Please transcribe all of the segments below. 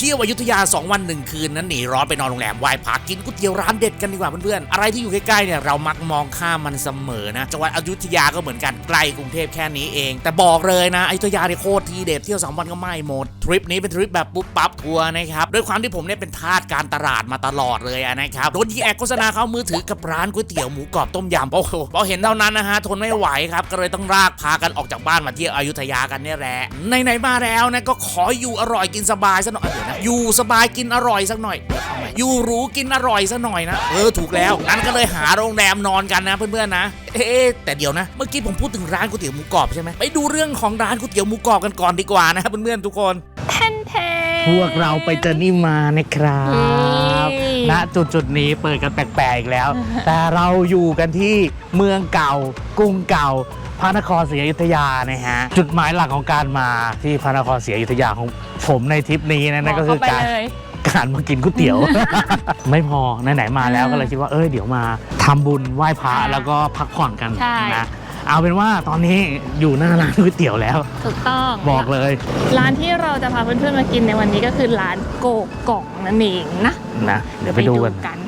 เที่ยวอยุธยา 2 วัน 1 คืนนั้นหนีร้อนไปนอนโรงแรมไหว้พระกินก๋วยเตี๋ยวร้านเด็ดกันดีกว่าเพื่อนๆ อะไรที่อยู่ใกล้ๆเนี่ยเรามักมองข้ามมันเสมอนะจังหวัดอยุธยาก็เหมือนกันใกล้กรุงเทพแค่นี้เอง แต่บอกเลยนะอยุธยาเนี่ยโคตรทีเด็ดเที่ยว2วันก็ไม่หมดทริปนี้เป็นทริปแบบปุ๊บปั๊บทัวร์นะครับด้วยความที่ผมเนี่ยเป็นทาสการตลาดมาตลอดเลยนะครับโดนยีแอคโฆษณาเข้ามือถือกับร้านก๋วยเตี๋ยวหมูกรอบต้มยำโอ้โหพอเห็นเท่านั้นนะฮะทนไม่ไหวครับก็เลยต้องลากพากันออกจากบ้านมาเที่ยวอยุธยากันเนี่ยแหละไหนๆมาแล้วนะก็ขออยู่อร่อยกินสบายซะหน่อยนะ อยู่สบายกินอร่อยสักหน่อยเดี๋ยวเอาใหม่อยู่หรูกินอร่อยซะหน่อยนะ เออถูกแล้วงั้นก็เลยหาโรงแรมนอนกันนะเพื่อนๆนะ เอ๊ะแต่เดี๋ยวนะ เมื่อกี้ผมพูดถึงร้านก๋วยเตี๋ยวหมูกรอบใช่ไหมไปดูเรื่องของร้านก๋วยเตี๋ยวหมูกรอบกันก่อนดีกว่านะเพื่อนๆทุกคนแทนแทนพวกเราไปเจอนี่มานะครับเย้ณจุดจุดๆนี้เปิดกันแปลกๆอีกแล้ว แต่เราอยู่กันที่เมืองเก่า กรุงเก่า พระนครศรีอยุธยานะฮะจุดหมายหลักของการมาที่พระนครศรีอยุธยาของผมในทริปนี้นะนั่นก็คือเข้าไปการเลยการมากินก๋วยเตี๋ยว ไม่พอไหนๆมาแล้วก็เลยคิดว่าเอ้ยเดี๋ยวมาทำบุญไหว้พระอ่าแล้วก็พักผ่อนกันใช่นะเอาเป็นว่าตอนนี้อยู่หน้าร้านก๋วยเตี๋ยวแล้วถูกต้องบอกเลย ร้านที่เราจะพาเพื่อนๆมากินในวันนี้ก็คือร้านโกกล่องนั่นเองนะนะเดี๋ยวไปดูกันกัน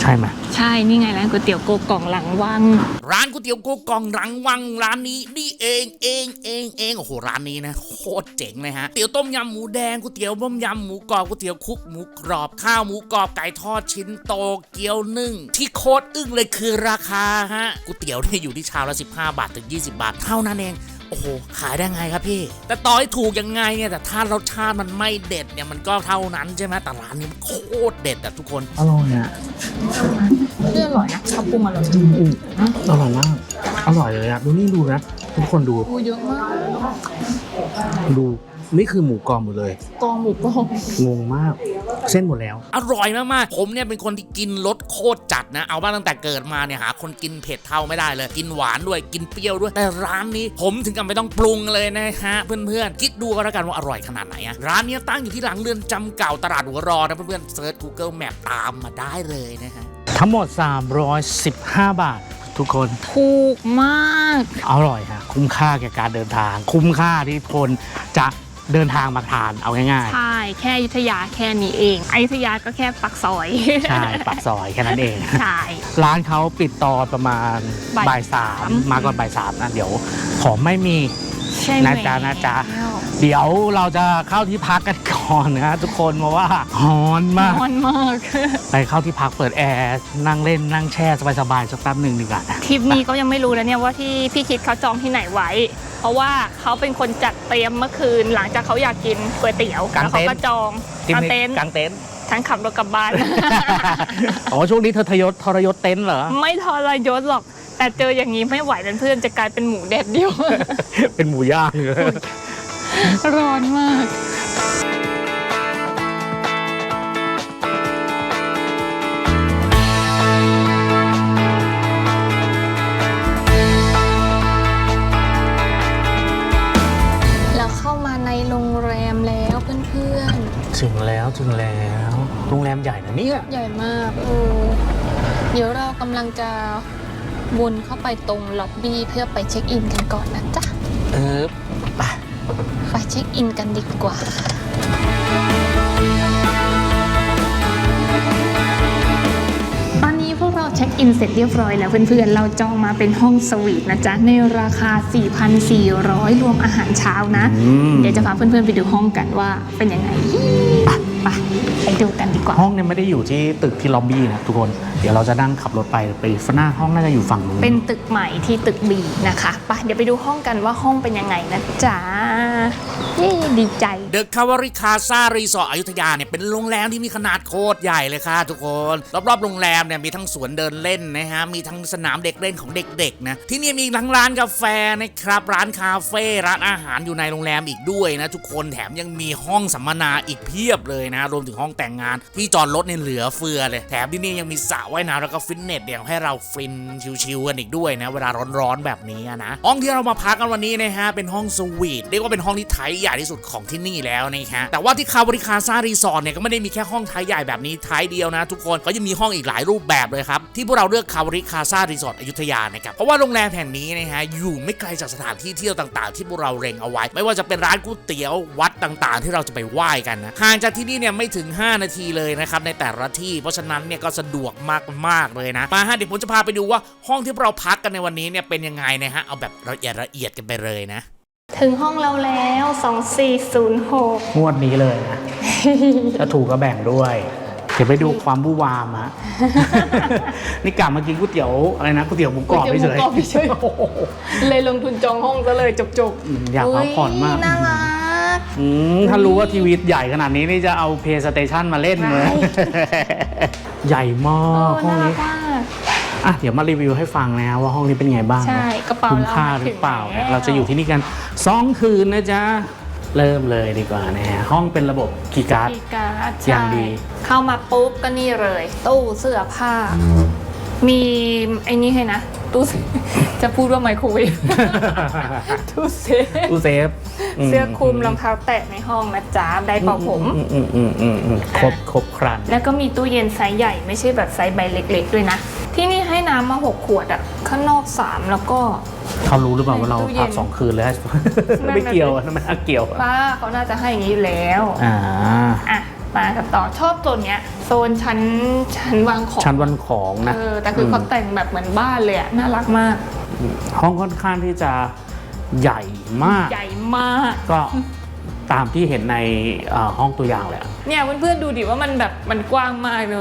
ใช่ไหมใช่ นี่ไงร้านก๋วยเตี๋ยวโกกล่องหลังวัง ร้านก๋วยเตี๋ยวโกกองรังวังร้านนี้นี่เองเองเองเองโอ้โหร้านนี้นะโคตรเจ๋งเลยฮะเตี๋ยวต้มยำหมูแดงก๋วยเตี๋ยวต้มยำหมูกรอบก๋วยเตี๋ยวคลุกหมูกรอบข้าวหมูกรอบไก่ทอดชิ้นโตเกี๊ยวนึ่ง ที่โคตรอึ้งเลยคือราคาฮะก๋วยเตี๋ยวเนี่ยอยู่ที่ชามละ15 บาทถึง 20 บาท เท่านั้นเอง โอ้โหขายได้ไงครับพี่ แต่ต่อให้ถูกยังไงเนี่ยแต่ถ้ารสชาติมันไม่เด็ดเนี่ยมันก็เท่านั้นใช่ไหมแต่ร้านนี้มันโคตรเด็ดอะทุกคนอร่อยอะเรื่องอร่อยนะเขาปรุงอร่อยอร่อยมากอร่อยเลยอะดูนี่ดูนะทุกคนดูปูเยอะมากดูนี่คือหมูกรอบหมดเลย กองหมูกรอบงงมาก เส้นหมดแล้ว อร่อยมากๆ ผมเนี่ยเป็นคนที่กินรสโคตรจัดนะ เอาบ้างตั้งแต่เกิดมาเนี่ยหาคนกินเผ็ดเท่าไม่ได้เลย กินหวานด้วยกินเปรี้ยวด้วย แต่ร้านนี้ผมถึงกับไม่ต้องปรุงเลยนะฮะเพื่อนๆ คิดดูก็แล้วกันว่าอร่อยขนาดไหนอะร้านเนี้ยตั้งอยู่ที่หลังเรือนจำเก่าตลาดหัวรอนะเพื่อนๆเซิร์ช Google Map ตามมาได้เลยนะฮะทั้งหมด 315 บาททุกคน ถูกมาก อร่อยฮะคุ้มค่าแก่การเดินทาง คุ้มค่าที่คนจะ เดินทางมาทานเอาง่ายใช่ แค่อยุธยาแค่นี้เองอยุธยาก็แค่ปักซอยๆใช่ปักซอยแค่นั้นเอง ใช่ ร้านเขาปิดตอนประมาณบ่ายบ่ายสามสามมาก่อนบ่ายสามนะเดี๋ยวของไม่มี ใช่ไหมนะจ๊ะนะจ๊ะ เดี๋ยวเราจะเข้าที่พักกันก่อนนะทุกคนเพราะว่าร้อนมาก ร้อนมาก ไปเข้าที่พักเปิดแอร์นั่งเล่นนั่งแช่สบายๆสักแป๊บหนึ่งดีกว่านะ ทริปนี้ก็ยังไม่รู้นะเนี่ยว่าที่พี่คิดเขาจองที่ไหนไว้ เพราะว่าเขาเป็นคนจัดเตรียมเมื่อคืน หลังจากเขาอยากกินก๋วยเตี๋ยวแล้วเขาก็จองกางเต็นท์กางเต็นท์ฉันขับรถกลับบ้าน อ๋อช่วงนี้เธอทยศทรยศเต็นท์เหรอ ไม่ทรยศหรอก แต่เจออย่างนี้ไม่ไหวเป็นเพื่อนจะกลายเป็นหมูแดดเดียว เป็นหมูย่าง ร้อนมาก ถึงแล้วถึงแล้วโรงแรมใหญ่นะเนี่ยๆใหญ่มากเออเดี๋ยวเรากำลังจะวนเข้าไปตรงล็อบบี้เพื่อไปเช็คอินกันก่อนนะจ๊ะ เออไปไปเช็คอินกันดีกว่า ตอนนี้พวกเราเช็คอินเสร็จเรียบร้อยแล้วเพื่อนๆ เราจองมาเป็นห้องสวีทนะจ๊ะ ในราคา 4,400 รวมอาหารเช้านะอืมเดี๋ยวจะพาเพื่อนๆไปดูห้องกันว่าเป็นยังไง ไปไปไปดูกันดีกว่า ห้องเนี่ยไม่ได้อยู่ที่ตึกที่ล็อบบี้นะทุกคน เดี๋ยวเราจะนั่งขับรถไปไปหน้าห้องน่าจะอยู่ฝั่งนู้นเป็นตึกใหม่ที่ตึกบีนะคะไปเดี๋ยวไปดูห้องกันว่าห้องเป็นยังไงนะจ๊ะเย้ ดีใจ เดอะคาวาริคาซารีสอร์ทอยุธยาเนี่ยเป็นโรงแรมที่มีขนาดโคตรใหญ่เลยค่ะทุกคน รอบๆโรงแรมเนี่ยมีทั้งสวนเดินเล่นนะฮะ มีทั้งสนามเด็กเล่นของเด็กๆนะ ที่นี่มีทั้งร้านกาแฟนะครับ ร้านคาเฟ่ร้านอาหารอยู่ในโรงแรมอีกด้วยนะ ทุกคนแถมยังมีห้องสัมมนาอีกเพียบเลยนะ รวมถึงห้องแต่งงานที่จอดรถเนี่ยเหลือเฟือเลย แถมที่นี่ยังมีสระว่ายน้ำแล้วก็ฟิตเนสเนี่ยวให้เราฟินชิวๆกันอีกด้วยนะเวลาร้อนๆแบบนี้นะห้องที่เรามาพักกันวันนี้นะฮะเป็นห้องสวีทเรียกว่าเป็นห้องที่ไทยใหญ่ญ่ที่สุดของที่นี่แล้วนะฮะแต่ว่าที่คาบริคาซารีสอร์ทเนี่ยก็ไม่ได้มีแค่ห้องไทยใหญ่แบบนี้ไทยเดียวนะทุกคนเขายังมีห้องอีกหลายรูปแบบเลยครับที่พวกเราเลือกคาบริคาซารีสอร์ทอยุธยานะครับเพราะว่าโรงแรมแห่งนี้นะฮะอยู่ไม่ไกลจากสถานที่เที่ยวต่างๆ ที่พวกเราเล็งเอาไว้ ไม่ว่าจะเป็นร้านก๋วยเตี๋ยววัดต่างๆ ที่เราจะไปไหว้กันนะห่างจากที่นี่เนี่ยไม่ถึง 5 นาทีเลยนะครับในแต่ละที่ เพราะฉะนั้นเนี่ยก็สะดวกมากๆเลยนะมาฮะเดี๋ยวผมจะพาไปดูว่าห้องที่พวกเราพักกันในวันนี้เนี่ยเป็นยังไงนะฮะเอาแบบละเอียดละเอียดกันไปเลยนะ ถึงห้องเราแล้ว 2406 งวดนี้เลยนะ ถ้าถูกก็แบ่งด้วย เดี๋ยวไปดูความบูวามฮะ นี่กลับมากินก๋วยเตี๋ยวอะไรนะก๋วยเตี๋ยวหมูกรอบไม่เฉยก๋วยเตี๋ยวหมูกรอบเฉย โอ้โหเลยลงทุนจองห้องซะเลยจบอืมอยากพักผ่อนมากยน่ารัก อืมถ้ารู้ว่าทีวีใหญ่ขนาดนี้นี่จะเอาเพย์สเตชันมาเล่นเลยไม่ใหญ่มาเออก ห้องน่ารันี้ กมาก อะเดี๋ยวมารีวิวให้ฟังนะว่าห้องนี้เป็นไงบ้างใช่กระเป๋าคุ้มเราค่ามาหถึรืองเปล่าเนี่ยแล้วเราจะอยู่ที่นี่กันสองคืนนะจ๊ะเริ่มเลยดีกว่านะฮะห้องเป็นระบบคีย์การ์ดกีการ์ดอย่างดีใช่เข้ามาปุ๊บก็นี่เลย ตู้เสื้อผ้า มีไอ้นี่ให้นะตู้เซฟจะพูดว่าไมโครเวฟ ตู้เซฟตู้เซฟมเสื้อคลุมรองเท้าแตะในห้องนะจ๊ะได้เป่าผมอืมอืมอืมอืมอืมครบครบครัน แล้วก็มีตู้เย็นไซส์ใหญ่ไม่ใช่แบบไซส์ใบเล็ก ๆ ด้วยนะ ที่นี่ให้น้ำมา6ขวดอะข้างนอก3แล้วก็ เขารู้หรือเปล่าว่าเราตู้เย็นพักสองคืนแล้วนั่นน่ะไม่เกี่ยวอะนั่นมันเกี่ยวอะป้าเขาน่าจะให้อย่างนี้อยู่แล้ว อ่า อะ มากันต่อชอบตัวเนี้ยโซนชั้นชั้นวางของชั้นวันของนะเออแต่คือเขาแต่งแบบเหมือนบ้านเลยอะน่ารักมากมห้องค่อนข้างที่จะใหญ่มาก ใหญ่มากก็ตามที่เห็นในเอ่อห้องตัวอย่างแหละเนี่ยเพื่อนๆดูดิว่ามันแบบมันกว้างมากเลย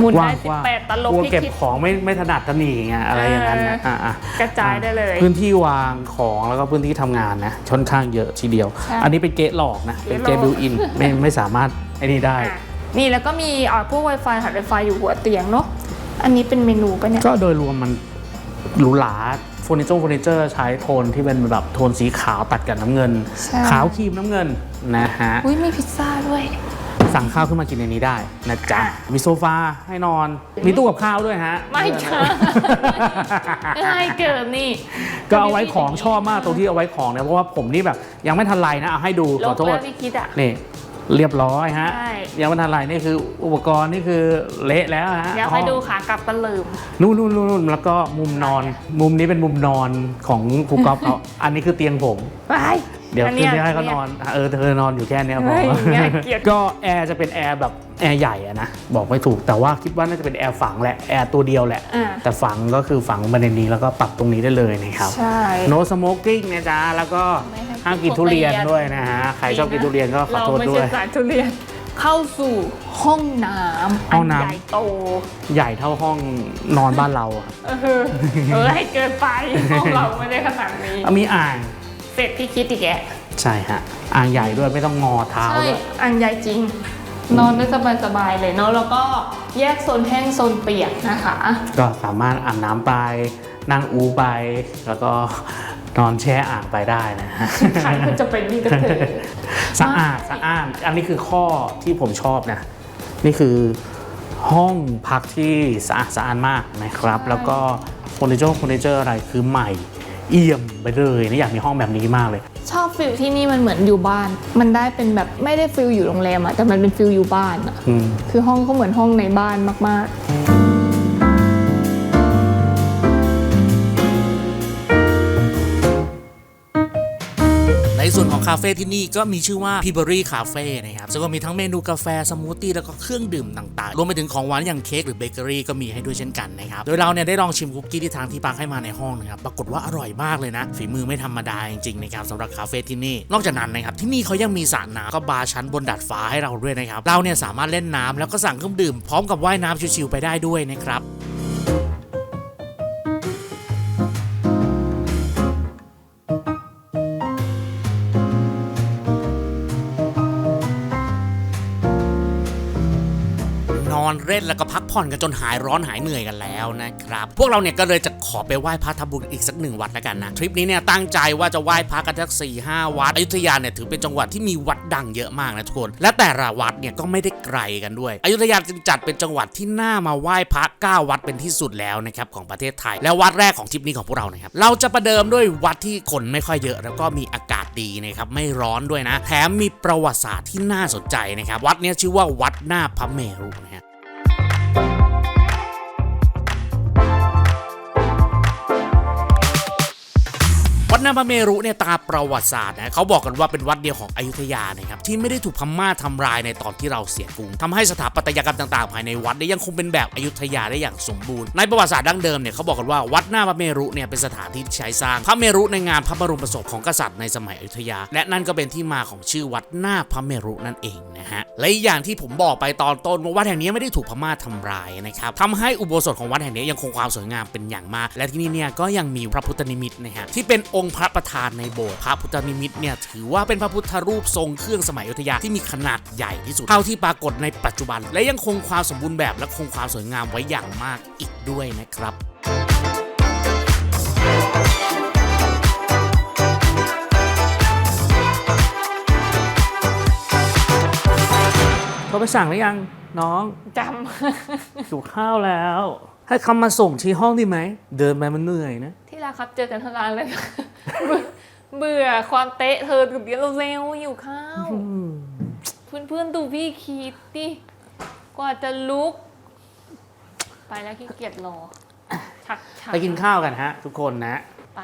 หมุนได้สิบแปดตลบกลัวที่เก็บคิด ของไม่ไม่ถนัดถนีไงอะไรอย่างนั้นนะเอออ่อะกระจายได้เลยพื้นที่วางของแล้วก็พื้นที่ทำงานนะค่อนข้างเยอะทีเดียว ใช่อันนี้เป็นเกตหลอกนะเป็นเกตเกตหลบิอก วอินไม่ไม่สามารถไอ้นี่ได้ อะนี่แล้วก็มีอ่าพวก Wi-Fi หัด Wi-Fi อยู่หัวเตียงเนาะอันนี้เป็นเมนูปะเนี่ย ก็โดยรวมมันหรูหราเฟอร์นิเจอร์เฟอร์นิเจอร์ใช้โทนที่เป็นแบบโทนสีขาวตัดกับน้ำเงิน ใช่ ขาวครีมน้ำเงินนะฮะ อุ้ยมีพิซซ่าด้วย สั่งข้าวขึ้นมากินในนี้ได้นะจ๊ะอะมีโซฟาให้นอน มีตู้กับข้าวด้วยฮะ ไม่ค่ะง่ายเกินนี่ ก็เอาไว้ของชอบมากตรงที่เอาไว้ของเนี่ยเพราะว่าผมนี่แบบ ยังไม่ทันไรนะเอาให้ดูลขอบโทแล้ษวพี่คิดอะนี่เรียบร้อยฮะใช่ยังไม่ทันไรนี่คืออุปกรณ์นี่คือเละแล้วฮะอยากให้ดูขากลับตะลืมนู่นนู่นนู่นนู่นแล้วก็มุมนอน มุมนี้เป็นมุมนอนของครูก๊อฟเขาอันนี้คือเตียงผมไป เดี๋ยวอัคืนนี้ให้เขานอนเออเธอนอนอยู่แค่เนี้ยพอเฮ้ยน่าเกลียด ก็แอร์จะเป็นแอร์แบบแอร์ใหญ่อะนะบอกไม่ถูกแต่ว่าคิดว่าน่าจะเป็นแอร์ฝังแหละแอร์ตัวเดียวแหละ อ่าแต่ฝังก็คือฝังมาในนี้แล้วก็ปรับตรงนี้ได้เลยนะครับ ใช่ no smoking นะจ๊ะ แล้วก็ไม่ให้ห้ามกินทุเรียนด้วยนะฮะ ใครชอบกินทุเรียนก็ขอโทษเราไม่ด้วยใช่สายทุเรียน เข้าสู่ห้องน้ำห้องน้ำ ใหญ่โต ใหญ่เท่าห้องนอนบ้านเราอะเออเออให้เกินไปห้องเราไม่ได้ขนาดนี้อะมีอ่าง เสร็จพี่คิดอีกแกใช่ฮะอ่างใหญ่ด้วยไม่ต้องงอเท้าใช่ด้วยอันใหญ่จริง นอนได้สบายๆเลยเนาะแล้วก็แยกโซนแห้งโซนเปียกนะคะ ก็สามารถอาบน้ำไปนั่งอูไป แล้วก็นอนแช่อ่างไปได้นะฮะ ใครมันจะเป็นนี่ก็เถอะ สะอาดสะอาดอันนี้คือข้อที่ผมชอบนะ นี่คือห้องพักที่สะอาดสะอาดมากนะครับแล้วก็เฟอร์นิเจอร์เฟอร์นิเจอร์อะไรคือใหม่ เอี่ยมไปเลยนี่อยากมีห้องแบบนี้มากเลย ชอบฟิลที่นี่มันเหมือนอยู่บ้าน มันได้เป็นแบบไม่ได้ฟิลอยู่โรงแรมอะแต่มันเป็นฟิลอยู่บ้านอะอืม คือห้องก็เหมือนห้องในบ้านมากใคาเฟ่ที่นี่ก็มีชื่อว่าพิเบอรี่คาเฟ่นะครับซึ่งก็มีทั้งเมนูกาแฟสมูทตี้แล้วก็เครื่องดื่มต่างๆ รวมไปถึงของหวานอย่างเค้กหรือเบเกอรี่ก็มีให้ด้วยเช่นกันนะครับโดยเราเนี่ยได้ลองชิมคุกกี้ที่ทางที่ปังให้มาในห้องนะครับปรากฏว่าอร่อยมากเลยนะ ฝีมือไม่ธรรมดาจริงๆนะครับสำหรับคาเฟ่ที่นี่ นอกจากนั้นนะครับที่นี่เขายังมีสระน้ำก็บาร์ชั้นบนดาดฟ้าให้เราด้วยนะครับเราเนี่ยสามารถเล่นน้ำแล้วก็สั่งเครื่องดื่มพร้อมกับว่ายน้ำชิวๆไปได้ด้วยนะครับ เล่นแล้วก็พักผ่อนกันจนหายร้อนหายเหนื่อยกันแล้วนะครับ พวกเราเนี่ยก็เลยจะขอไปไหว้พระทำบุญอีกสักหนึ่งวัดแล้วกันนะ ทริปนี้เนี่ยตั้งใจว่าจะไหว้พระกันสักสี่ห้าวัดอยุธยาเนี่ยถือเป็นจังหวัดที่มีวัดดังเยอะมากนะทุกคน และแต่ละวัดเนี่ยก็ไม่ได้ไกลกันด้วย อยุธยาจึงจัดเป็นจังหวัดที่น่ามาไหว้พระเก้าวัดเป็นที่สุดแล้วนะครับของประเทศไทย และวัดแรกของทริปนี้ของพวกเรานะครับเราจะประเดิมด้วยวัดที่คนไม่ค่อยเยอะ แล้วก็มีอากาศดีนะครับไม่ร้อนด้วยนะ แถมมีประวัติศาสตร์ที่น่าสนใจนะครับวัดนี้ชื่อว่าวัดหน้าพระเมรุนะฮะ นาพระเมรุเนี่ยตามประวัติศาสตร์นะเขาบอกกันว่าเป็นวัดเดียวของอยุธยานะครับที่ไม่ได้ถูกพม่าทำลายในตอนที่เราเสียกรุงทำให้สถาปัตยกรรมต่างๆ ภายในวัดเนี่ยยังคงเป็นแบบอยุธยาได้อย่างสมบูรณ์ในประวัติศาสตร์ดั้งเดิมเนี่ยเขาบอกกันว่าวัดหน้าพระเมรุเนี่ยเป็นสถานที่ใช้สร้างพระเมรุในงานพระบรมประสบของกษัตริย์ในสมัยอยุธยา และนั่นก็เป็นที่มาของชื่อวัดหน้าพระเมรุนั่นเองนะฮะและอีกอย่างที่ผมบอกไปตอนต้นว่าวัดแห่งนี้ไม่ได้ถูกพม่าทำลายนะครับทำให้อุโบสถของวัดแห่งนี้ยังคงความสวยงามเป็นอย่างมาก และที่นี่เนี่ยก็ยังมีพระพุทธนิมิตนะฮะที่เป็นองค์พระประธานในโบสถ์พระพุทธนิมิตเนี่ยถือว่าเป็นพระพุทธรูปทรงเครื่องสมัยอยุธยาที่มีขนาดใหญ่ที่สุดเท่าที่ปรากฏในปัจจุบัน และยังคงความสมบูรณ์แบบและคงความสวยงามไว้อย่างมากอีกด้วยนะครับเขาไปสั่งหรือยังน้องจหิวข้าวแล้ว ให้คำมาส่งที่ห้องดีไหม เดินไปมันเหนื่อยนะำที่ รักครับเจอกันทั้งร้านเลยเบื่อเบื่อความเตะเธอเดี๋ยวเราเร็วๆหิวข้าวเพื่อนๆดูพี่คิดดิกว่าจะลุก ไปแล้วขี้เกียจรอชักชัไปกินข้าวกันฮะ ทุกคนนะ ไป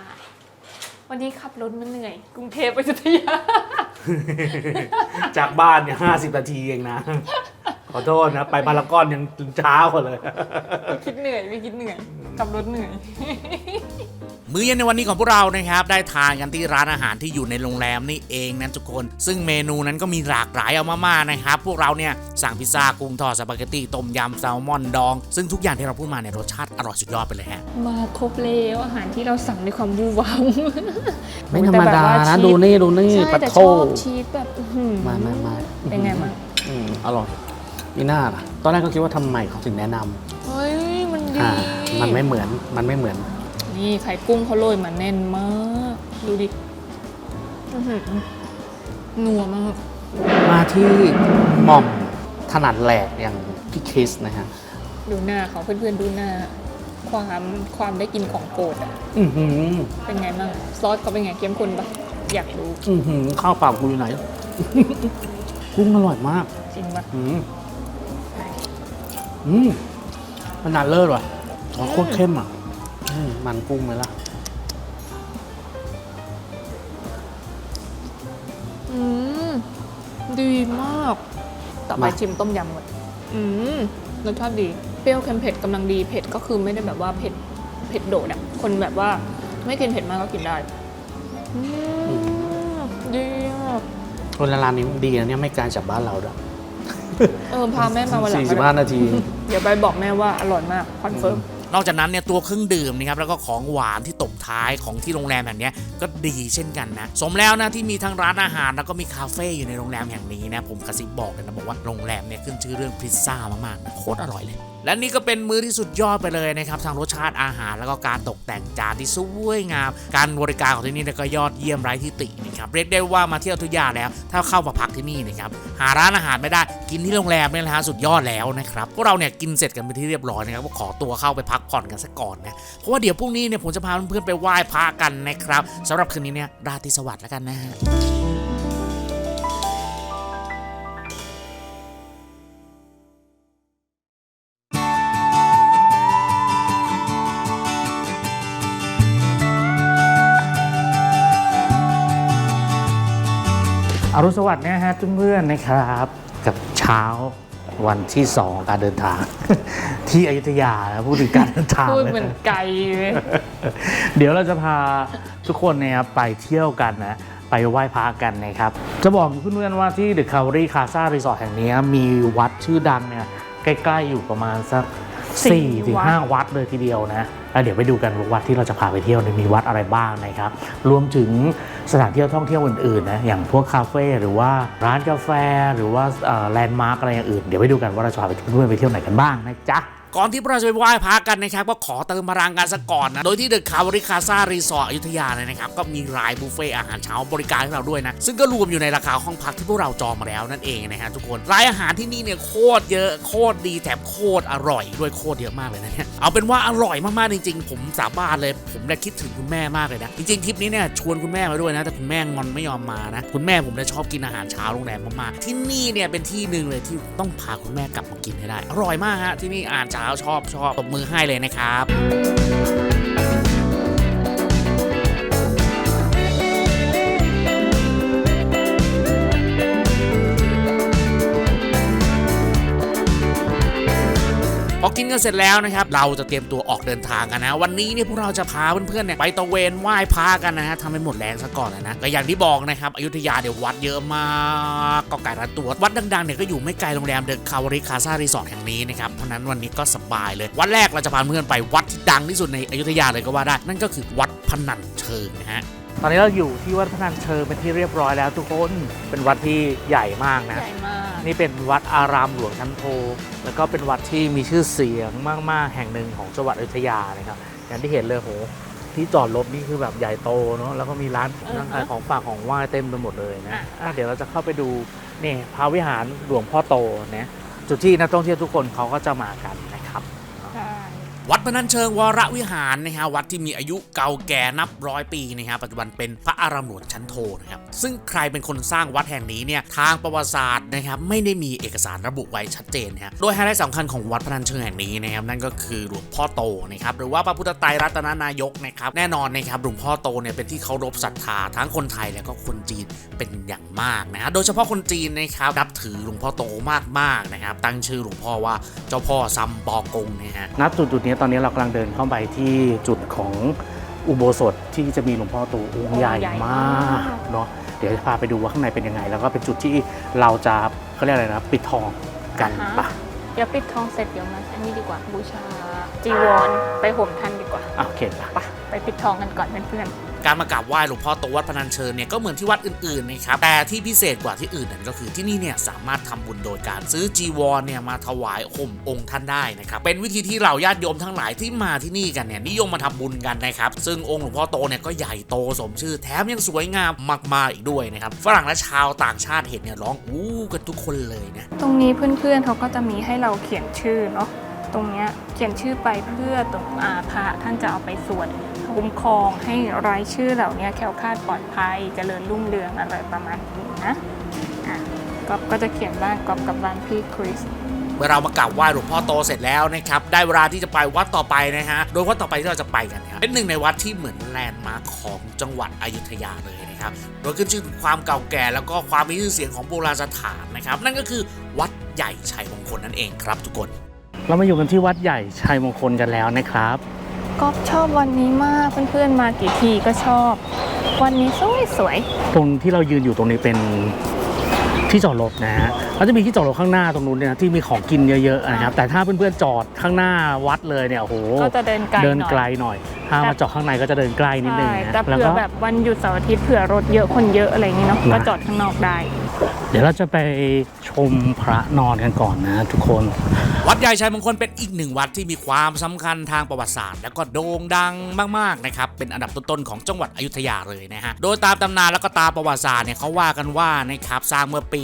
วันนี้ขับรถมันเหนื่อย กรุงเทพไปจุทยา จากบ้านเนี่ยห้าสิบนาทีเองนะ ขอโทษนะ ไปพารากอนยังเช้ากว่าเลยคิดเหนื่อยไม่คิดเหนื่อยขับรถเหนื่อย มื้อเย็นในวันนี้ของพวกเรานะครับได้ทานกันที่ร้านอาหารที่อยู่ในโรงแรมนี่เองนะทุกคน ซึ่งเมนูนั้นก็มีหลากหลายเอามากๆนะครับ พวกเราเนี่ยสั่งพิซซ่ากุ้งทอดสปาเกตตี้ต้มยำแซลมอนดอง ซึ่งทุกอย่างที่เราพูดมาเนี่ยรสชาติอร่อยสุดยอดไปเลยฮะ มาครบแล้วอาหารที่เราสั่งด้วยความวูวามไม่ธรรมดาแต่แบบว่านะชีสดูนี่ดูนี่ใช่ปะแต่โทชอบชีสแบบอื้อหือมามามาเป็นไงมั้างอืมอร่อยนี่น่าล่ะ ตอนแรกก็คิดว่าทำไมเขาถึงแนะนำเฮ้ยมันดีอ่ามันไม่เหมือนมันไม่เหมือน นี่ไข่กุ้งเขาโรยมาแน่นมาก ดูดิอื้อหือนัวมาก มาที่หม่อมถนัดแหลกอย่างพี่คริสนะฮะดูหน้าเขาเพื่อนๆดูหน้า ความความได้กินของโปรดอะอือหือเป็นไงบ้างซอสเขาเป็นไงเข้มข้นปะอยากรู้อือหือข้าวเปล่ากูอยู่ไหน กุ้งอร่อยมาก จริงปะอืมอืมมันนานเลิศว่ะอ๋อโคตรเข้มอะ อืมมันกุ้งไหมล่ะ อืม ดีมาก ต่อไปมา ชิมต้มยำก่อนอืมรสชาติดี เปรี้ยวเค็มเผ็ดกำลังดี เผ็ดก็คือไม่ได้แบบว่าเผ็ด เผ็ดโดดอะคนแบบว่าไม่กินเผ็ดมากก็กินได้ อืม ดีอะคนละร้านนี้ดีนะเนี่ยไม่ไกลจากบ้านเราด้วยเออ พาแม่มาวันหลังสี่ก็สิบได้ ห้านาที เดี๋ยวไปบอกแม่ว่าอร่อยมากคอนเฟิร์ม นอกจากนั้นเนี่ยตัวเครื่องดื่มนะครับแล้วก็ของหวานที่ตบท้ายของที่โรงแรมแห่งนี้ก็ดีเช่นกันนะสมแล้วนะที่มีทั้งร้านอาหารแล้วก็มีคาเฟ่อยู่ในโรงแรมแห่งนี้นะผมกระซิบบอกเลยนะบอกว่าโรงแรมเนี่ยขึ้นชื่อเรื่องพิซซ่ามากๆนะโคตรอร่อยเลย และนี่ก็เป็นมื้อที่สุดยอดไปเลยนะครับทั้งรสชาติอาหารแล้วก็การตกแต่งจานที่สวยงาม การบริการของที่นี่นก็ยอดเยี่ยมไร้ที่ตินะครับเรียกได้ว่ามาเที่ยวทุกอย่างแล้ว ถ้าเข้ามาพักที่นี่นะครับหาร้านอาหารไม่ได้กินที่โรงแรมเนี่ยนะฮะสุดยอดแล้วนะครับพวกเราเนี่ยกินเสร็จกันไปที่เรียบร้อยนะครับก็ขอตัวเข้าไปพักักผ่อนกันสักก่อนนะ เพราะว่าเดี๋ยวพรุ่งนี้เนี่ยผมจะพาเพื่อนๆไปไหว้พระกันนะครับสำหรับคืนนี้เนี่ยราตรีสวัสดิ์แล้วกันนะฮะอรุณสวัสดิ์นะฮะเพื่อนๆนะครับ กับเช้า วันที่สองการเดินทาง ที่อยุธยานะพูดถึงการเดินทางพูดเลยเหมือนไกลเลยเดี๋ยวเราจะพาทุกคนนะครับไปเที่ยวกันนะไปไหว้พระกันนะครับ จะบอกเพื่อนๆว่าที่ The Calvary Casa Resort แห่งนี้มีวัดชื่อดังเนี่ยใกล้ๆอยู่ประมาณสักสี่ 4ถึง5วัดเลยทีเดียวนะเดี๋ยวไปดูกันว่าวัดที่เราจะพาไปเที่ยวนี่มีวัดอะไรบ้างนะครับ รวมถึงสถานที่ท่องเที่ยวอื่นๆนะอย่างพวกคาเฟ่หรือว่าร้านกาแฟ หรือว่าแลนด์มาร์กอะไรอย่างอื่น เดี๋ยวไปดูกันว่าเราจะพาไปเพื่อนไปเที่ยวไหนกันบ้างนะจ๊ะ ก่อนที่เราจะไปไหว้พระกันนะครับก็ขอเติมพลังกันสักก่อนนะ โดยที่เดอะคาวริคาซารีสอร์ทอยุธยาเลยนะครับ ก็มีรายบุฟเฟ่อาหารเช้าบริการให้เราด้วยนะ ซึ่งก็รวมอยู่ในราคาห้องพักที่พวกเราจองมาแล้วนั่นเองนะฮะทุกคนรายอาหารที่นี่เนี่ยโคตรเยอะโคตรดีแถมโคตรอร่อยด้วยโคตรเยอะมากเลยนะเนี่ยเอาเป็นว่าอร่อยมากๆจริง ๆ ผมสาบานเลยผมได้คิดถึงคุณแม่มากเลยนะจริงๆทริปนี้เนี่ยชวนคุณแม่มาด้วยนะแต่คุณแม่งอนไม่ยอมมานะคุณแม่ผมเนี่ยชอบกินอาหารเช้าโรงแรมมากๆที่นี่เนี่ยเป็นที่หนึ่งเลยที่ต้องพาคุณแม่กลับมากินให้ได้ อร่อยมากฮะที่นี่อาหารเช้าชอบชอบตบมือให้เลยนะครับ พอกินกันเสร็จแล้วนะครับเราจะเตรียมตัวออกเดินทางกันนะ วันนี้เนี่ยพวกเราจะพาเพื่อนๆเนี่ยไปตะเวนไหว้พระกันนะฮะทำให้หมดแรงซะก่อนเลยนะก็อย่างที่บอกนะครับอยุธยาเดี๋ยววัดเยอะมากก็ไก่ละตัววัดดังๆเนี่ยก็อยู่ไม่ไกลโรงแรมเดอะคาวริคาซารีสอร์ทแห่งนี้นะครับเพราะฉะนั้นวันนี้ก็สบายเลย วัดแรกเราจะพาเพื่อนไปวัดที่ดังที่สุดในอยุธยาเลยก็ว่าได้ นั่นก็คือวัดพนัญเชิงนะฮะตอนนี้เราอยู่ที่วัดพนัญเชิงเป็นที่เรียบร้อยแล้วทุกคนเป็นวัดที่ใหญ่มากนะใหญ่มาก นี่เป็นวัดอารามหลวงชั้นโท แล้วก็เป็นวัดที่มีชื่อเสียงมาก ๆ แห่งหนึ่งของจังหวัดอยุธยานะครับอย่างที่เห็นเลยโหที่จอดรถนี่คือแบบใหญ่โตเนาะแล้วก็มีร้านอือฮะร้านขายของฝากของไหว้เต็มไปหมดเลยนะอะอะเดี๋ยวเราจะเข้าไปดูนี่พระวิหารหลวงพ่อโตนะจุดที่นักท่องเที่ยวทุกคนเขาก็จะมากันนะครับใช่ วัดพนัญเชิงวรวิหารนะฮะวัดที่มีอายุเก่าแก่นับร้อยปีนะฮะปัจจุบันเป็นพระอารามหลวงชั้นโทนะครับซึ่งใครเป็นคนสร้างวัดแห่งนี้เนี่ยทางประวัติศาสตร์นะครับไม่ได้มีเอกสารระบุไว้ชัดเจนนะฮะโดยไฮไลท์สำคัญของวัดพนัญเชิงแห่งนี้นะครับนั่นก็คือหลวงพ่อโตนะครับหรือว่าพระพุทธไตรรัตนนายกนะครับแน่นอนนะครับหลวงพ่อโตเนี่ยเป็นที่เคารพศรัทธาทั้งคนไทยและก็คนจีนเป็นอย่างมากนะฮะโดยเฉพาะคนจีนนะครับนับถือหลวงพ่อโตมากๆนะครับตั้งชื่อหลวงพ่อว่าเจ้าพ่อซัมปอกงนะฮะณจุดจุดนี้ตอนนี้เรากำลังเดินเข้าไปที่จุดของอุโบสถที่จะมีหลวงพ่อโตองค์ใหญ่มากเนาะเดี๋ยวจะพาไปดูว่าข้างในเป็นยังไง แล้วก็เป็นจุดที่เราจะเขาเรียกอะไรนะ ปิดทองกันปะเดี๋ยวปิดทองเสร็จเดี๋ยวมาอันนี้ดีกว่าบูชาจีวรไปห่มท่านดีกว่า อะโอเคปะไปไปปิดทองกันก่อนเพื่อน การมากราบไหว้หลวงพ่อโตวัดพนัญเชิญเนี่ยก็เหมือนที่วัดอื่นๆนะครับแต่ที่พิเศษกว่าที่อื่นนั่นก็คือที่นี่เนี่ยสามารถทำบุญโดยการซื้อจีวรเนี่ยมาถวายห่มองค์ท่านได้นะครับเป็นวิธีที่เราญาติโยมทั้งหลายที่มาที่นี่กันเนี่ยนิยมมาทำบุญกันนะครับซึ่งองค์หลวงพ่อโตเนี่ยก็ใหญ่โตสมชื่อแถมยังสวยงามมากๆอีกด้วยนะครับฝรั่งและชาวต่างชาติเห็นเนี่ยร้องอู้กันทุกคนเลยนะตรงนี้เพื่อนๆเขาก็จะมีให้เราเขียนชื่อเนาะ ตรงเนี้ยเขียนชื่อไปเพื่อตรงอาพระท่านจะเอาไปสวดคุ้มครองให้รายชื่อเหล่านี้แคล้วคลาดปลอดภัยเจริญรุ่งเรืองอะไรประมาณนี้นะอะก๊อฟก็จะเขียนบ้านก๊อฟกับบ้านพี่คริสเมื่อเรามากราบไหว้หลวงพ่อโตเสร็จแล้วนะครับได้เวลาที่จะไปวัดต่อไปนะฮะโดยวัดต่อไปที่เราจะไปกันนะครับเป็นหนึ่งในวัดที่เหมือนแลนด์มาร์คของจังหวัดอยุธยาเลยนะครับโดยขึ้นชื่อถึงความเก่าแก่แล้วก็ความมีชื่อเสียงของโบราณสถานนะครับนั่นก็คือวัดใหญ่ชัยมงคลนั่นเองครับทุกคน เรามาอยู่กันที่วัดใหญ่ชัยมงคลกันแล้วนะครับก๊อฟชอบวันนี้มากเพื่อนๆมากี่ทีก็ชอบ วันนี้สวยสวยตรงที่เรายืนอยู่ตรงนี้เป็นที่จอดรถนะฮะเขาจะมีที่จอดรถข้างหน้าตรงนู้นเนี่ยที่มีของกินเยอะๆนะครับแต่ถ้าเพื่อนๆจอดข้างหน้าวัดเลยเนี่ยโอ้โหๆก็จะเดินไกลเดินหน่อยไกลหน่อย ถ้ามาจอดข้างในก็จะเดินใกล้นิดนึงใช่นะแต่แล้วเผื่อก็แบบวันหยุดเสาร์อาทิตย์เผื่อรถเยอะคนเยอะอะไรอย่างงี้เนาะนะก็จอดข้างนอกได้ เดี๋ยวเราจะไปชมพระนอนกันก่อนนะทุกคน วัดใหญ่ชัยมงคลเป็นอีกหนึ่งวัดที่มีความสำคัญทางประวัติศาสตร์ และก็โด่งดังมากๆนะครับเป็นอันดับต้นๆของจังหวัดอยุธยาเลยนะฮะโดยตามตำนานแล้วก็ตามประวัติศาสตร์เนี่ยเขาว่ากันว่านะครับสร้างเมื่อปี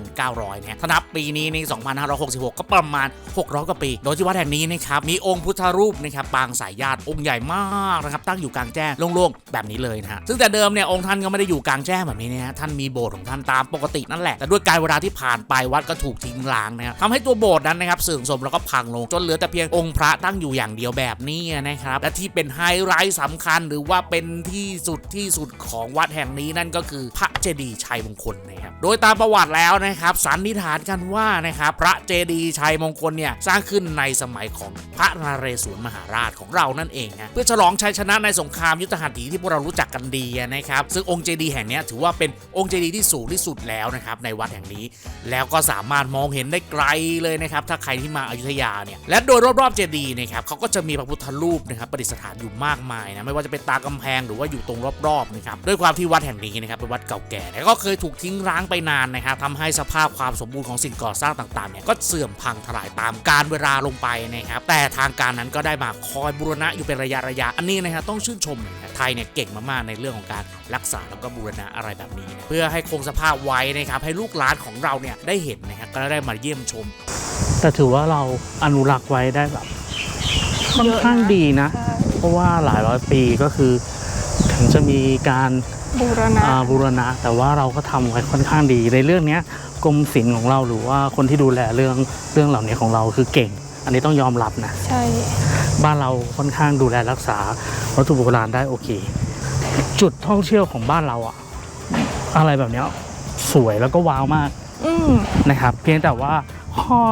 1900เนี่ยถ้านับปีนี้ใน2566 ก็ประมาณ 600 กว่าปี โดยที่วัดแห่งนี้นะครับมีองค์พุทธรูปนะครับปางสายญาติองค์ใหญ่มากนะครับตั้งอยู่กลางแจ้งโล่งๆแบบนี้เลยนะฮะซึ่งแต่เดิมเนี่ยองค์ท่านก็ไม่ได้อยู่กลางแจ้งแบบนี้นะฮะท่านมีโบสถ์ของท่านตามปกตินั่นแหละแต่ด้วยการเวลาที่ผ่านไปวัดก็ถูกทิ้งร้างนะครับทำให้ตัวโบสถ์นั้นนะครับเสื่อมโทรมแล้วก็พังลงจนเหลือแต่เพียงองค์พระตั้งอยู่อย่างเดียวแบบนี้นะครับและที่เป็นไฮไลท์สำคัญหรือว่าเป็นที่สุดที่สุดของวัดแห่งนี้นั่นก็คือพระเจดีย์ชัยมงคลนะครับโดยตามประวัติแล้วนะครับสันนิษฐานกันว่านะครับพระเจดีย์ชัยมงคลเนี่ยสร้างขึ้นในสมัยของพระนเรศวรมหาราชของเรานั่นเองนะเพื่อฉลองชัยชนะในสงครามยุทธหัตถีที่พวกเรารู้จักกันดีนะครับซึ่งองค์เจดีย์แห่งนี้ถือว่าเป็นองค์เจดีย์ที่สูงที่สุดแล้วนะครับในวัดแห่งนี้ แล้วก็สามารถมองเห็นได้ไกลเลยนะครับถ้าใครที่มาอยุธยาเนี่ยและโดยรอบๆเจดีย์นะครับเขาก็จะมีพระพุทธรูปนะครับประดิษฐานอยู่มากมายนะไม่ว่าจะเป็นตากำแพงหรือว่าอยู่ตรงรอบๆนะครับด้วยความที่วัดแห่งนี้นะครับเป็นวัดเก่าแก่แล้วก็เคยถูกทิ้งร้างไปนานนะครับทำให้สภาพความสมบูรณ์ของสิ่งก่อสร้างต่างๆเนี่ยก็เสื่อมพังทลายตามกาลเวลาลงไปนะครับแต่ทางการนั้นก็ได้มาคอยบูรณะอยู่เป็นระยะระยะอันนี้นะครับต้องชื่นชมนะครับไทยเนี่ยเก่งมากๆในเรื่องของการรักษาแล้วก็บูรณะอะไรแบบนี้นะเพื่อให้คงสภาพไว้นะครับให้ลูกหลานของเราเนี่ยได้เห็นนะครับก็ได้มาเยี่ยมชม แต่ถือว่าเราอนุรักษ์ไว้ได้แบบค่อนข้างดีนะ เพราะว่าหลายร้อยปีก็คือ ถึงจะมีการบูรณะอ่าบูรณะ แต่ว่าเราก็ทำไว้ค่อนข้างดี ในเรื่องเนี้ยกรมศิลป์ของเราหรือว่าคนที่ดูแลเรื่องเรื่องเหล่านี้ของเราคือเก่ง อันนี้ต้องยอมรับนะ ใช่ บ้านเราค่อนข้างดูแลรักษาวัตถุโบราณได้โอเค จุดท่องเที่ยวของบ้านเราอะอะไรแบบเนี้ยสวยแล้วก็ว้าวมากอืมนะครับ เพียงแต่ว่าข้อ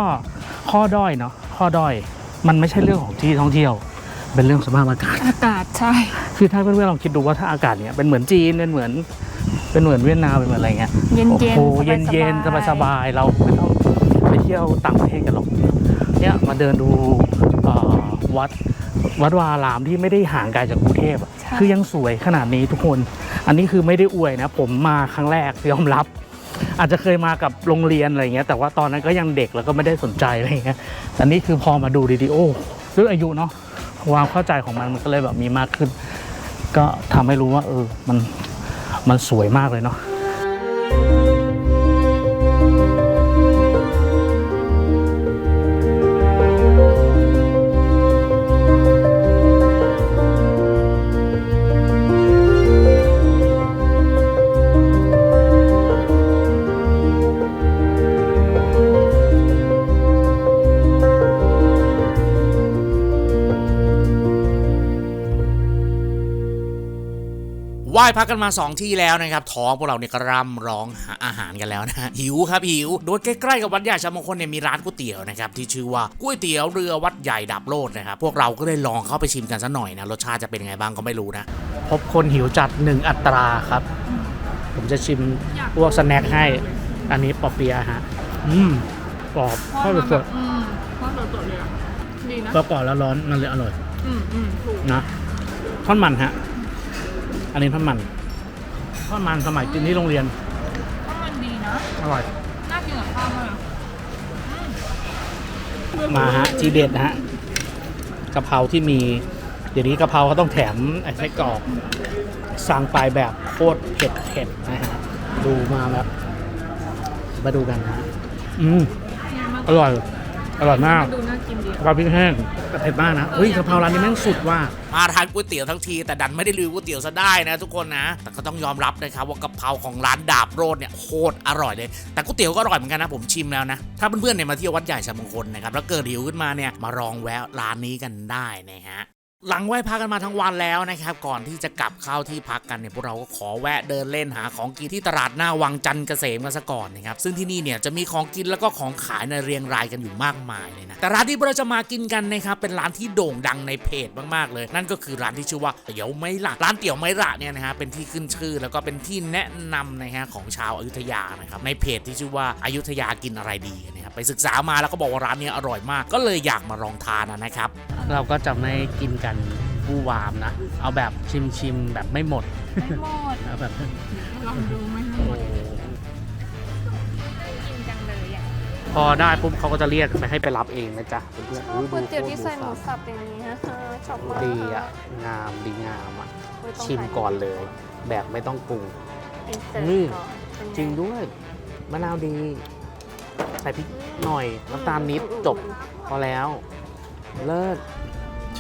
ข้อด้อยเนาะข้อด้อยมันไม่ใช่เรื่องของที่ท่องเที่ยว เป็นเรื่องสภาพอากาศ อากาศใช่ คือถ้าเพื่อนๆลองคิดดูว่าถ้าอากาศเนี้ยเป็นเหมือนจีนเป็นเหมือน เป็นเหมือนเวียดนามเป็นเหมือนอะไรเงี้ยเย็นโอ้เย็นโหเย็นเย็นสบายสบายๆเราไม่ต้องไปเที่ยวต่างประเทศกันหรอกเนี่ยมาเดินดูเอ่อ วัดวัดวาอารามที่ไม่ได้ห่างไกลจากกรุงเทพอะคือยังสวยขนาดนี้ทุกคน อันนี้คือไม่ได้อวยนะ ผมมาครั้งแรกยอมรับ อาจจะเคยมากับโรงเรียนอะไรเงี้ยแต่ว่าตอนนั้นก็ยังเด็กแล้วก็ไม่ได้สนใจอะไรเงี้ยแต่นี่คือพอมาดูดีๆโอ้ด้วยอายุเนาะความเข้าใจของมันมันก็เลยแบบมีมากขึ้น ก็ทำให้รู้ว่า เออมันมันสวยมากเลยเนาะ ว้พักกันมา 2 ที่แล้วนะครับท้องพวกเราเนี่ยก็ร่ำร้องหาอาหารกันแล้วนะหิวครับหิว โดยใกล้ๆกับวัดใหญ่ชามงคลเนี่ยมีร้านก๋วยเตี๋ยวนะครับที่ชื่อว่าก๋วยเตี๋ยวเรือวัดใหญ่ดับโลดนะครับพวกเราก็เลยลองเข้าไปชิมกันซะหน่อยนะรสชาติจะเป็นยังไงบ้างก็ไม่รู้นะพบคนหิวจัดหนึ่งอัตราครับ ผมจะชิมพวกสแน็คให้ อันนี้ปอเปียะฮะอืมกรอบข้าวสดอืมทอดสดๆเลยอะดีนะๆก็กรอบแล้วร้อนมันเลยอร่อย อืมอืมถูกนะท่อนมันฮะ อันนี้ท่อนมันท่อนมันสมัยกินที่โรงเรียนก็มันดีนะอร่อย น่ากินกับข้าวมากมาฮะทีเด็ดนะฮะกะเพราที่มี เดี๋ยวนี้กะเพราเขาต้องแถมไอ้ไส้กรอกสั่งไปแบบโคตรเผ็ดเผ็ดนะฮะดูมาแบบมาดูกันนะอืมอร่อย อร่อยมากดูน่ากินดีกะเพราพริกแห้งแต่เผ็ดมากนะเฮ้ยกะเพราร้านนี้แม่งสุดว่ามาทานก๋วยเตี๋ยวทั้งทีแต่ดันไม่ได้รีวิวก๋วยเตี๋ยวซะได้นะทุกคนนะ แต่ก็ต้องยอมรับนะครับว่ากะเพราของร้านดาบโรดเนี่ยโคตรอร่อยเลย แต่ก๋วยเตี๋ยวก็อร่อยเหมือนกันนะผมชิมแล้วนะ ถ้าเพื่อนๆเนี่ยมาเที่ยววัดใหญ่ชามงคลนะครับแล้วเกิดหิวขึ้นมาเนี่ยมาลองแวะร้านนี้กันได้นะฮะ หลังไหว้พักกันมาทั้งวันแล้วนะครับก่อนที่จะกลับเข้าที่พักกันเนี่ยพวกเราก็ขอแวะเดินเล่นหาของกินที่ตลาดหน้าวังจันทร์เกษมกันซะก่อนนะครับซึ่งที่นี่เนี่ยจะมีของกินแล้วก็ของขายในเรียงรายกันอยู่มากมายเลยนะแต่ร้านที่เราจะมากินกันนะครับเป็นร้านที่โด่งดังในเพจมากๆเลย นั่นก็คือร้านที่ชื่อว่าเตี๋ยวไม้ละร้านเตี๋ยวไม้ละเนี่ยนะฮะเป็นที่ขึ้นชื่อแล้วก็เป็นที่แนะนำนะฮะของชาวอยุธยานะครับในเพจที่ชื่อว่าอายุทยากินอะไรดีนะครับไปศึกษามาแล้วก็บอกว่าร้านเนี้อร่อยมาก ก็เลยอยากมาลองทานนะครับเราก็จะไม่กินกันผู้วามนะ เอาแบบชิมชิมๆแบบไม่หมด ไม่หมดเอาแบบลองดูไม่หมโอ้ดกินจังเลยอะพอได้ปุ๊บเขาก็จะเรียกไปให้ไปรับเองนะจ๊ะเพื่อนๆชอบอุ๊ก๋วยเตี๋ยวดูที่ใส่หมูดูสับอย่างนี้ฮะชอบมากดีอะงามดีงามอะไม่ต้องชิมก่อนเลย แบบไม่ต้องปรุงอินเสิร์นี่ตก่อนเป็นไจริงด้วยมะนาวดี ใส่พริกหน่อยน้ำตาลนิดจบพอแล้ว เลิศ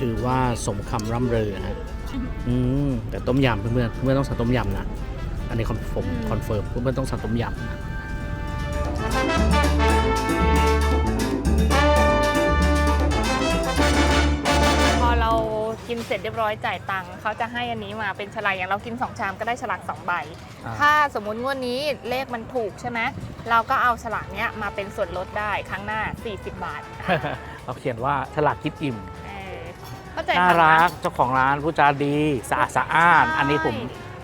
ถือว่าสมคำร่ำเรอฮะอืมแต่ต้มยำเพื่อนๆเพื่อนๆต้องสั่งต้มยำนะอันนี้คอนเฟิร์มคอนเฟิร์มเพื่อนๆต้องสั่งต้มยำนะพอเรากินเสร็จเรียบร้อยจ่ายตังค์เขาจะให้อันนี้มาเป็นฉลากอย่างเรากิน 2 ชามก็ได้ฉลาก2ใบอ่าถ้าสมมุติงวดนี้เลขมันถูกใช่ไหมเราก็เอาฉลากเนี้ยมาเป็นส่วนลดได้ครั้งหน้า 40 บาท เราเขียนว่าฉลากคิดอิ่ม เออเข้าใจน่าไหมรักเจ้าของร้านผู้จาดีสะอาดสะอ้านใช่อันนี้ผม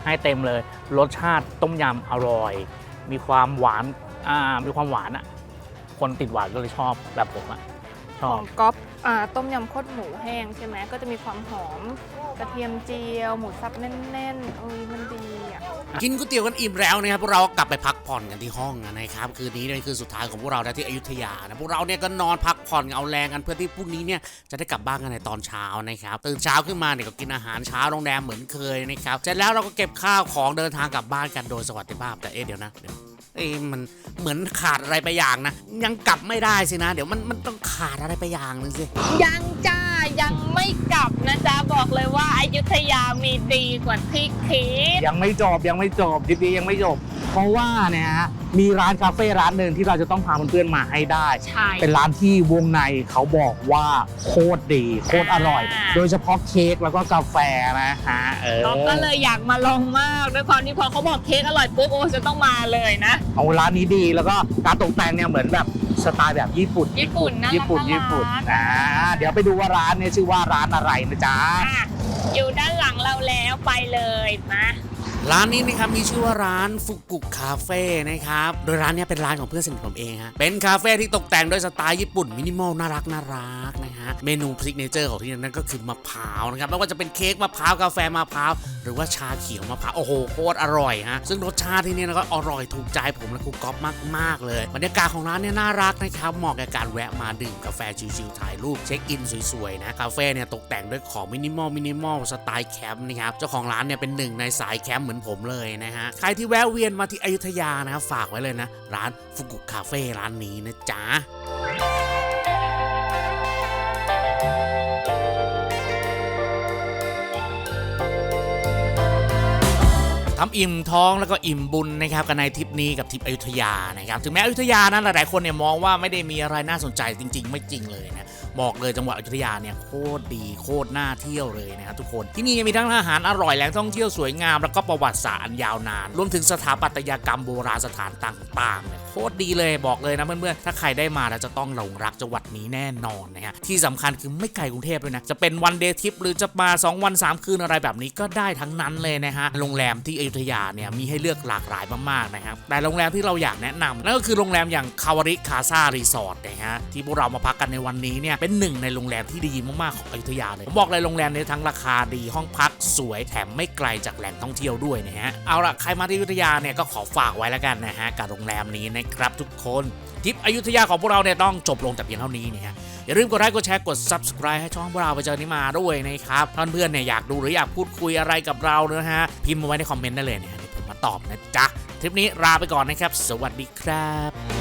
ให้เต็มเลย รสชาติต้มยำอร่อย มีความหวานอ่ามีความหวานอะคนติดหวานก็เลยชอบแบบผมอะชขออบงก๊อฟอ่า ต้มยำข้นหมูแห้งใช่ไหมก็จะมีความหอมกระเทียมเจียว หมูสับแน่นๆเอ้ยมันดีอะ กินก๋วยเตี๋ยวกันอิ่มแล้วนะครับพวกเรากลับไปพักผ่อนกันที่ห้องนะครับ คืนนี้เนี่คือสุดท้ายของพวกเราที่อยุธยานะพวกเราเนี่ยก็นอนพักผ่อนเอาแรงกันเพื่อที่พรุ่งนี้เนี่ยจะได้กลับบ้านกันในตอนเช้านะครับตื่นเช้าขึ้นมาเนี่ยก็กินอาหารเช้าโรงแรมเหมือนเคยนะครับเสร็จแล้วเราก็เก็บข้าวของเดินทางกลับบ้านกันโดยสวัสดิภาพแต่เอ๊ะเดี๋ยวนะเดี๋ยว เอ้มันเหมือนขาดอะไรไปอย่างนะ ยังกลับไม่ได้สินะ เดี๋ยวมันมันต้องขาดอะไรไปอย่างนึงสิ ยังจ้า ยังไม่กลับนะจ๊ะบอกเลยว่าอายุทยามีดีกว่าที่คิด ยังไม่จบยังไม่จบทริปนี้ยังไม่จบ เพราะว่าเนี่ยฮะมีร้านคาเฟ่ร้านหนึ่งที่เราจะต้องพาเพื่อนๆมาให้ได้ ใช่เป็นร้านที่วงในเขาบอกว่าโคตรดีโคตรอร่อย อ่า โดยเฉพาะเค้กแล้วก็กาแฟนะฮะเออก๊อฟก็เลยอยากมาลองมากด้วยความที่พอเขาบอกเค้กอร่อยปุ๊บโอ้จะต้องมาเลยนะ เอาร้านนี้ดีแล้วก็การตกแต่งเนี่ยเหมือนแบบ สไตล์แบบญี่ปุ่น ญี่ปุ่นน่ารักญี่ปุ่นน่ารักญี่ปุ่นอ่าเดี๋ยวไปดูว่าร้านเนี่ยชื่อว่าร้านอะไรนะจ๊ะอะอยู่ด้านหลังเราแล้วไปเลยนะ ร้านนี้นะครับมีชื่อว่าร้านฟุกุคาเฟ่นะครับโดยร้านนี้เป็นร้านของเพื่อนสนิทผมเองฮะเป็นคาเฟ่ที่ตกแต่งด้วยสไตล์ญี่ปุ่นมินิมอลน่ารักน่ารักนะฮะเมนูซิกเนเจอร์ของที่นั่นก็คือมะพร้าวนะครับไม่ว่าจะเป็นเค้กมะพร้าวกาแฟมะพร้าวหรือว่าชาเขียวมะพร้าวโอ้โหโคตรอร่อยฮะซึ่งรสชาติที่นี่นะก็อร่อยถูกใจผมและครูก๊อฟมากๆเลยบรรยากาศของร้านเนี่ยน่ารักนะครับเหมาะกับการแวะมาดื่มกาแฟชิลๆถ่ายรูปเช็คอินสวยๆนะคาเฟ่เนี่ยตกแต่งด้วยของมินิมอลมินิมอลสไตล์แคมป์นะครับเจ้าของร้านเนี่ยเป็นหนึ่งในสายแคมป์เหมือนผมเลยนะฮะ ใครที่แวะเวียนมาที่อยุธยานะครับฝากไว้เลยนะ ร้านฟุกุคาเฟ่ร้านนี้นะจ๊ะทำอิ่มท้องแล้วก็อิ่มบุญนะครับกันในทริปนี้กับทริปอยุธยานะครับถึงแม้อยุธยานั้นหลายๆคนเนี่ยมองว่าไม่ได้มีอะไรน่าสนใจจริง ๆ ไม่จริงเลยนะ บอกเลยจังหวัดอยุธยาเนี่ยโคตรดีโคตรน่าเที่ยวเลยนะครับทุกคนที่นี่มีทั้งอาหารอร่อยแหล่งท่องเที่ยวสวยงามแล้วก็ประวัติศาสตร์อันยาวนาน รวมถึงสถาปัตยกรรมโบราณสถานต่างๆเนี่ยโคตรดีเลยบอกเลยนะเพื่อนๆถ้าใครได้มาแล้วจะต้องหลงรักจังหวัดนี้แน่นอนนะฮะที่สำคัญคือไม่ไกลกรุงเทพเลยนะจะเป็นวันเดย์ทริปหรือจะมา 2 วัน 3 คืนอะไรแบบนี้ก็ได้ทั้งนั้นเลยนะฮะโรงแรมที่อยุธยาเนี่ยมีให้เลือกหลากหลายมากๆนะครับแต่โรงแรมที่เราอยากแนะนำนั่นก็คือโรงแรมอย่างคาวาริคาซารีสอร์ทนะฮะที่พวกเรามาพักกันในวันนี้เนี่ยเป็นหนึ่งในโรงแรมที่ดีมากๆของอยุธยาเลยผมบอกเลยโรงแรมเนี้ทั้งราคาดีห้องพักสวยแถมไม่ไกลจากแหล่งท่องเที่ยวด้วยนะฮะเอาละใครมาที่อยุธยาเนี่ยก็ขอฝากไว้แล้วกันนะฮะกับโรงแรมนี้นะครับทุกคนทริปอยุธยาของพวกเราเนี่ยต้องจบลงแต่เพียงเท่านี้นะฮะอย่าลืมกดไลค์กดแชร์กด subscribe ให้ช่องพวกเราไปเจอนี้มาด้วยนะครับท่าเพื่อนเนี่ยอยากดูหรืออยากพูดคุยอะไรกับเรานะฮะพิมพ์มาไว้ในคอมเมนต์ได้เลยนะฮะเดี๋ยวผมมาตอบนะจ๊ะทริปนี้ลาไปก่อนนะครับ สวัสดีครับ